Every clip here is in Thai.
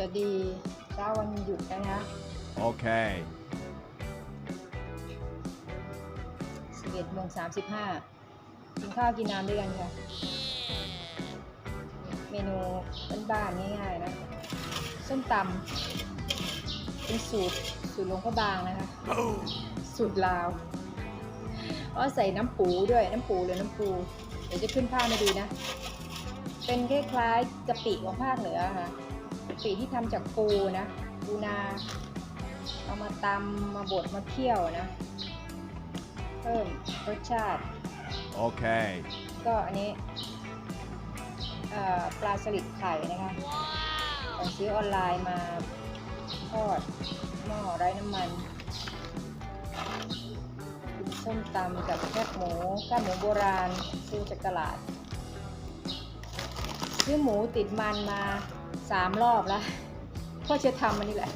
วัสดีเช้าวันหยุดนะคะ Okay. 11โมง35กินข้าวกินน้ำด้วยกันค่ะ เมนูบ้านๆง่ายๆนะส้มตำเป็นสูตรสูตรหลวงพ่อบางนะคะ สูตรลาวก็ใส่น้ำปูด้วยน้ำปูหรือน้ำปู เดี๋ยวจะขึ้นภาพมาดูนะ เป็นคล้ายๆกะปิของภาคเหนือค่ะ กะปิที่ทำจากปูนะปูนา เอามาตำมาบดมาเคี่ยวนะ เพิ่มรสชาติ Okay. ก็อันนี้เอ่อปลาสลิดไข่นะคะสั่งซื้อออนไลน์มาทอดหม้อไร้น้ำมันกินส้มตำกับแคบหมูก้านหมูโบราณซื้อจากตลาด ซื้อหมูติดมันมา สามรอบแล้วก็จะทำมันนี่แหละ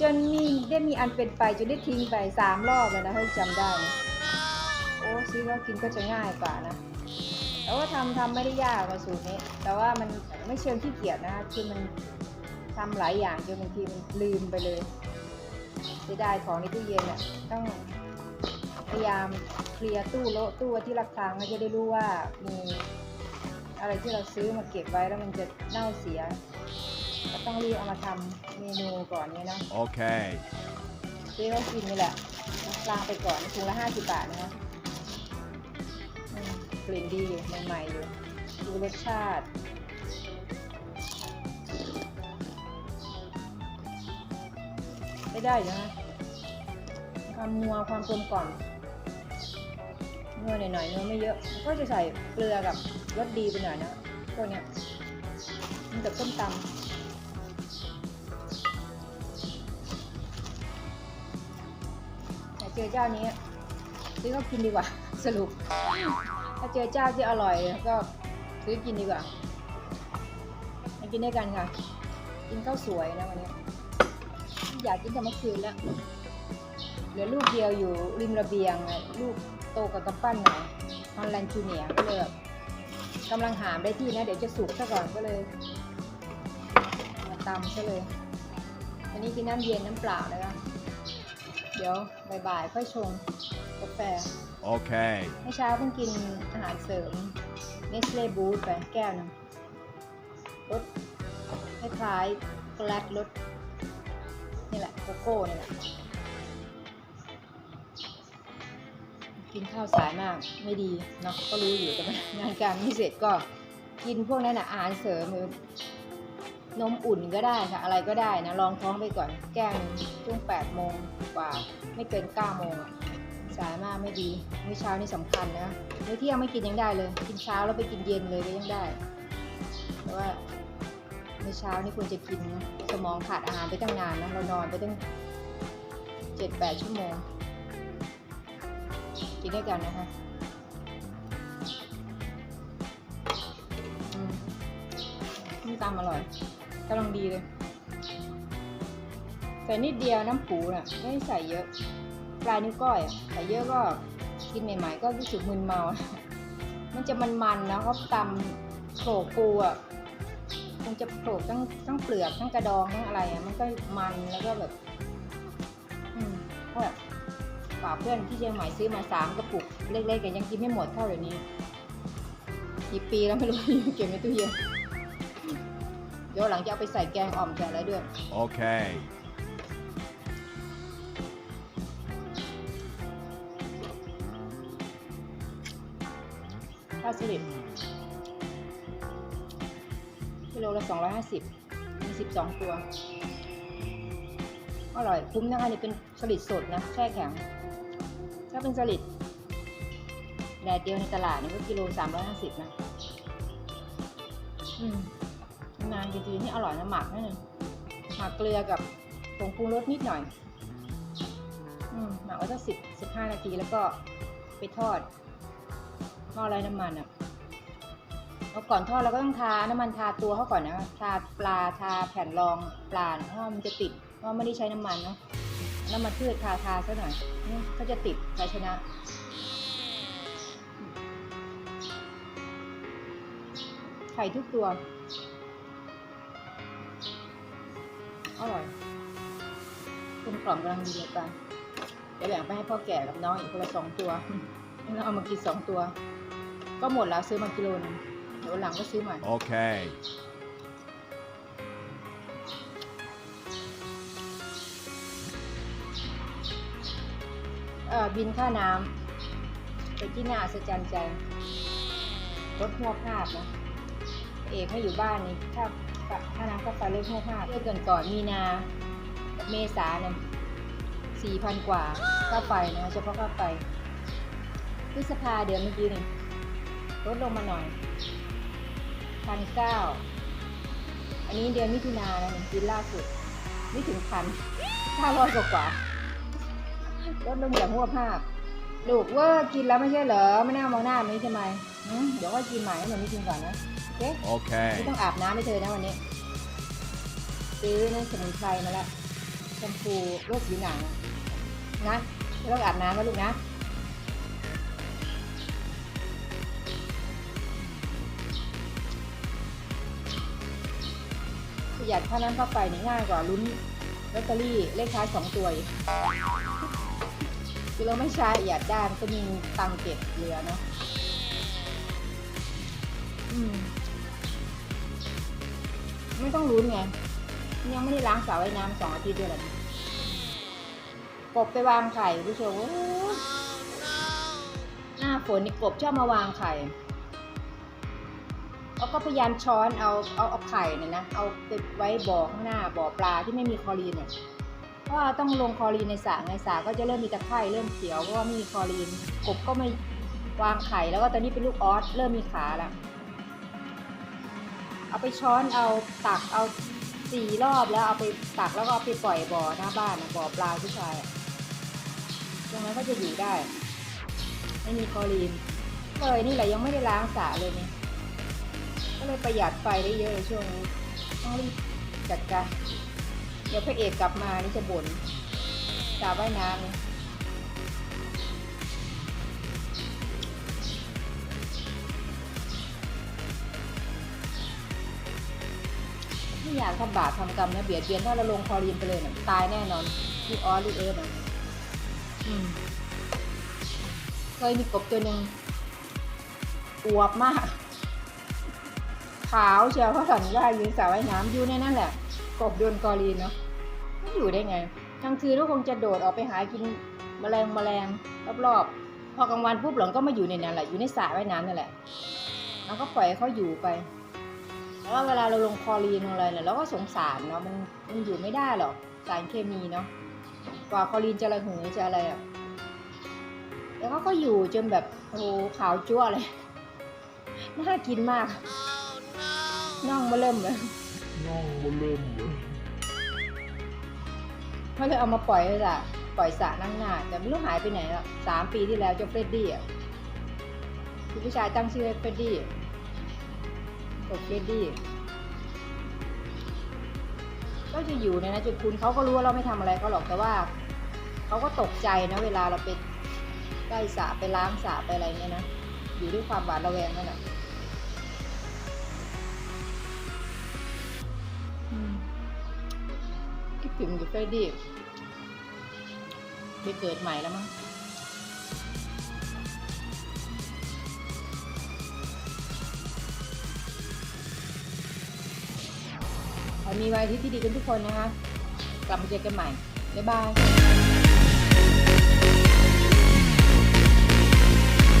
จนมีได้มีอันเป็นไปจนได้ทิ้งไปสามรอบแล้วนะถ้จำได้โอ้ซื้อแล้วกินก็จะง่ายกว่านะแต่ว่าทำทำไม่ได้ยากกว่าสูตรนี้ แต่ว่ามันไม่เชิงขี้เกียจนะคะคือมันทำหลายอย่างจนบางทีมันลืมไปเลยเสียดายของในตู้เย็นอะต้องพยายามเคลียร์ตู้โละตู้ที่ระฆังก็จะได้รู้ว่ามี อะไรที่เราซื้อมาเก็บไว้แล้วมันจะเน่าเสีย ก็ต้องรีบเอามาทำเมนูก่อนเนี่ยเนาะ Okay. ซื้อเขากินนี่แหละลางไปก่อนถุงละห้าสิบบาทนะคะอืมกลิ่นดีอยู่ใหม่ๆอยู่ดูรสชาติ ไม่ได้อยู่นะความนัวความกลมกล่อม นัวหน่อยๆเนัวไม่เยอะ ก็จะใส่เกลือกับรสดีไปหน่อยนะพวกเนี้ยมันกับส้มตำแต่เจอเจ้านี้ซื้อก็กินดีกว่า สรุป ถ้าเจอเจ้าที่อร่อยก็ซื้อกินดีกว่ามากินด้วยกันค่ะ กินข้าวสวยนะวันนี้ อยากกินแต่เมื่อคืนแล้วเหลือลูกเดียวอยู่ริมระเบียงลูก ตกับกำปั้นหน่อยฮอลแลนด์จูเนียร์ก็เลยแบบกำลังหามได้ที่นะ เดี๋ยวจะสุกซะก่อนก็เลยมาตำซะเลย อันนี้กินน้ำเย็นน้ำเปล่านะคะเดี๋ยวบ่ายๆค่อยชงกาแฟ Okay. เมื่อเช้าเพิ่งกินอาหารเสริมเนสเล่บูสไปแก้วหนึงรสคล้ายๆแกลดรสนี่แหละโกโก้นี่แหละ กินข้าวสายมากไม่ดีเนาะก็รู้อยู่แต่งานการไม่เสร็จก็กินพวกนั้นนะอาหารเสริมนมอุ่นก็ได้ค่ะ อะไรก็ได้นะลองท้องไปก่อนแก้หนึงช่วง8โมงกว่า ไม่เกิน9โมงสายมากไม่ดีมื้อเช้านี่สำคัญนะมื้อเที่ยงไม่กินยังได้เลย กินเช้าแล้วไปกินเย็นเลยก็ยังได้แต่ว่ามื้อเช้านี่ควรจะกินนะสมองขาดอาหารไปตั้งนานนะเรานอนไปตั้ง7-8ชั่วโมง กินด้วยกันนะคะอืมนี่ตำอร่อยกำลังดีเลย ใส่นิดเดียวน้ำปูน่ะ ไม่ได้ใส่เยอะ ปลายนิ้วก้อยอะใส่เยอะก็กินใหม่ๆ ก็รู้สึกมึนเมา มันจะมันๆนะเขาตำโขลกปูอะคงจะโขลกทั้งทั้งเปลือกทั้งกระดองทั้งอะไรอะ มันก็มันแล้วก็แบบ อืมเพราะแบบ ฝากเพื่อนที่เชียงใหม่ซื้อมาสามกระปุกเล็กๆกันยังกินไม่หมดเท่าเดี๋ยวนี้กี่ปีแล้วไม่รู้ยังเก็บในตู้เย็นเดี๋ยวหลังจะเอาไปใส่แกงอ่อมใส่อะไรด้วย Okay. ข้าวสลิดกิโลละสองร้อยห้าสิบมีสิบสองตัว อร่อยคุ้มนะคะนี่เป็นสลิดสดนะ แช่แข็ง ถ้าเป็นสลิดแดดเดียวในตลาดนี่ก็กิโลสามร้อยห้าสิบนะอืมนานจริงๆนี่อร่อยนะหมักนั่นองหมักเกลือกับผงปรุงรสนิดหน่อย อืมหมักไว้สักสิบสิบห้านาทีแล้วก็ไปทอดหม้อไร้น้ำมันอะแล้วก่อนทอดเราก็ต้องทาน้ำมันทาตัวเขาก่อนนะ ทาปลาทาแผ่นรองปลาเพราะมันจะติดเพราะไม่ได้ใช้น้ำมันเนาะ น้ำมันพืชทาทาซะหน่อยเขาจะติดภาชนะไข่ทุกตัว อร่อยกลมกล่อมกำลังดีเลยกันเดี๋ยวแบ่งไปให้พ่อแก่กับน้องอีกคนละสองตัวแล้วเอามากินสองตัว ก็หมดแล้วซื้อมากิโลนึงเดี๋ยววันหลังก็ซื้อใหม่ Okay. เอ บินค่าน้ำเป็นที่น่าอัศจรรย์ใจรถหัวภาพนะเอกไม่อยู่บ้านนี่ค่าค่าน้ำค่าไฟเลิกหัวภาพเดือนก่อนๆมีนาเมษาเนี่ยสี่พันกว่าค่าไฟนะเฉพาะค่าไฟพฤษภาเดือนเมื่อกี้นี่ลดลงมาหน่อยพันเก้าอันนี้เดือนมิถุนานะนี่บินล่าสุด ไม่ถึงพันห้าร้อยกว่า ลดลงอย่างหัวภาพลูกเว่ากินแล้วไม่ใช่เหรอไม่น่ามองหน้ามันนี้ทำไมหืมเดี๋ยวก็กินใหม่ให้มันไม่กินก่อนนะโอเคไม่ต้อ Okay. งอาบน้ำให้เธอนะวันนี้ ซื้อนั่นสมุนไพรมาแล้วแชมพูโรคผิวหนังนะไม่ต้องอาบน้ำนะลูกนะประหยัดค่าน้ำค่าไฟนี่ง่ายกว่าลุ้นลอตเตอรี่เลขท้ายสองตัวอีก คือเราไม่ใช้อยากด้มันก็มีตังเก็บเหลือเนาะอืม ไม่ต้องลุ้นไง ยังไม่ได้ล้างสระว่ายน้ำสองอาทิตย์ด้วยแหละกบไปวางไข่ผู้ชมหน้าฝนนี่กบชอบมาวางไข่แล้วก็พยายามช้อนเอาเอาเอาไข่เนี่ยนะ เอาไปไว้บ่อข้างหน้าบ่อปลาที่ไม่มีคลอรีนเนี่ย เพราะต้องลงคอรีนในสระไงสระก็จะเริ่มมีตะไคร่เริ่มเขียวเพราะว่าไม่มีคอรีนกบก็ไม่วางไข่แล้วก็ตอนนี้เป็นลูกออสเริ่มมีขาล้วเอาไปช้อนเอาตักเอาสี่รอบแล้วเอาไปตักแล้วก็เอาไปปล่อยบ่อหน้าบ้านบ่อปลาผู้ชายตรงนั้นก็จะอยู่ได้ ไม่มีคอรีนเลยนี่แหละยังไม่ได้ล้างสระเลยเนี่ยก็เลยประหยัดไฟได้เยอะช่วงนี้ต้องรีบจัดการ เดี๋ยวพระเอกกลับมานี่จะบ่นสาว่ายน้ำนี่ไม่อยากทำบาปทำกรรมนะเบียดเบียนถ้าเราลงคอรีนไปเลยนะตายแน่นอนลูกออสลูกเอิร์ธนะอืมเคยมีกบตัวหนึ่งอวบมาก ขาวเชียวเขาสันว่ายืนสาวว่ายน้ำอยู่ในนั่นแหละ กบโดนกอรีนเนาะไม่อยู่ได้ไงกลางคืนก็คงจะโดดออกไปหากินแมลงแมลงรอบๆ พอกลางวันปุ๊บหลงก็มาอยู่ในนั้นแหละอยู่ในสระว่ายน้ำนั่นแหละแล้วก็ปล่อยเขาอยู่ไป แล้วเวลาเราลงคอรีนลงอะไรเนี่ยเราก็สงสารเนาะมันมันอยู่ไม่ได้หรอกสารเคมีเนาะกว่าคอรีนจะระเหยจะอะไรอะแล้วเขาก็อยู่จนแบบโอ้ขาวจั่วเลย น่ากินมากน่องมาเริ่มเลย น้องมาเริ่มเลยเขาเลยเอามาปล่อยเลยจ้ะปล่อยสระนั่งหน้าแต่ไม่รู้หายไปไหนแล้วสามปีที่แล้วเจ้าเฟรดดี้อะคือผู้ชายตั้งชื่อให้เฟรดดี้กบเฟรดดี้ก็จะอยู่ในนั้นจุดคุณเขาก็รู้ว่าเราไม่ทำอะไรเขาหรอกแต่ว่าเขาก็ตกใจนะเวลาเราไปใกล้สระไปล้างสระไปอะไรเงี้ยนะอยู่ด้วยความหวาดระแวงนั่นแหละ ถึงอยู่เฟรดดี้ไปเกิดใหม่แล้วมั้งมีวันอาทิตย์ที่ดีกันทุกคนนะคะ กลับมาเจอกันใหม่ บ๊ายบาย